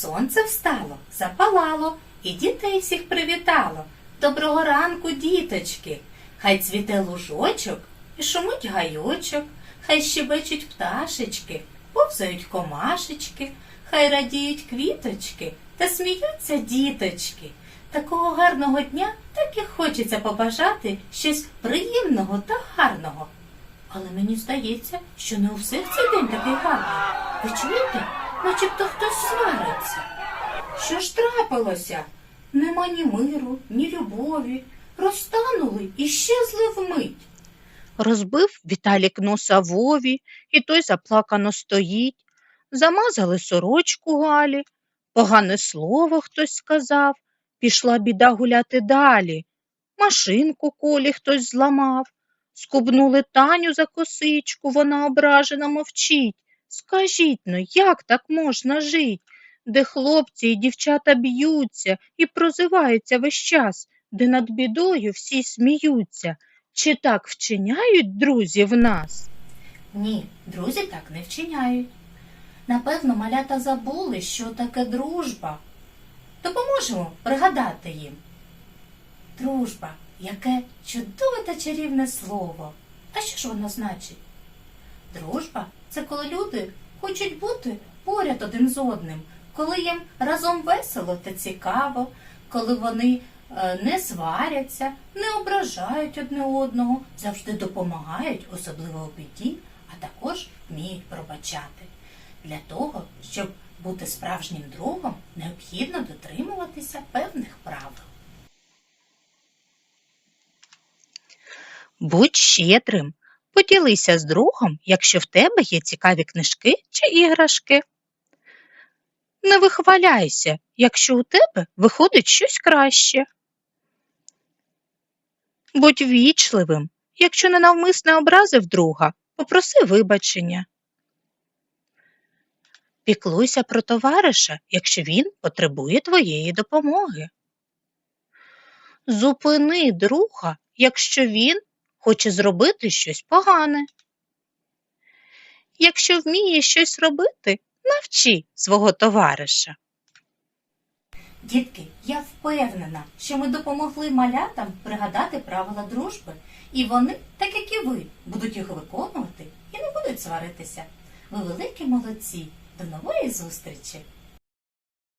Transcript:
Сонце встало, запалало, і дітей всіх привітало. Доброго ранку, діточки! Хай цвіте лужочок і шумить гайочок, хай щебечуть пташечки, повзають комашечки, хай радіють квіточки та сміються діточки. Такого гарного дня так і хочеться побажати щось приємного та гарного. Але мені здається, що не у всіх цей день такий гарний. Ви чуєте? Начебто хтось свариться. Що ж трапилося? Нема ні миру, ні любові. Розтанули і щезли вмить. Розбив Віталік носа Вові, і той заплакано стоїть. Замазали сорочку Галі, погане слово хтось сказав, пішла біда гуляти далі. Машинку колі хтось зламав, скубнули Таню за косичку, вона ображена мовчить. Скажіть ну, як так можна жить, де хлопці і дівчата б'ються і прозиваються весь час, де над бідою всі сміються. Чи так вчиняють друзі в нас? Ні, друзі так не вчиняють. Напевно, малята забули, що таке дружба. Допоможемо пригадати їм. Дружба, яке чудове та чарівне слово. А що ж воно значить? Дружба це коли люди хочуть бути поряд один з одним, коли їм разом весело та цікаво, коли вони е, не сваряться, не ображають одне одного, завжди допомагають, особливо у біді, а також вміють пробачати. Для того, щоб бути справжнім другом, необхідно дотримуватися певних правил. Будь щедрим, поділися з другом, якщо в тебе є цікаві книжки чи іграшки. Не вихваляйся, якщо у тебе виходить щось краще. Будь вічливим, якщо ненавмисне образив друга, попроси вибачення. Піклуйся про товариша, якщо він потребує твоєї допомоги. Зупини друга, якщо він хоче зробити щось погане. Якщо вміє щось робити, навчи свого товариша. Дітки, я впевнена, що ми допомогли малятам пригадати правила дружби, і вони, так як і ви, будуть їх виконувати і не будуть сваритися. Ви великі молодці. До нової зустрічі!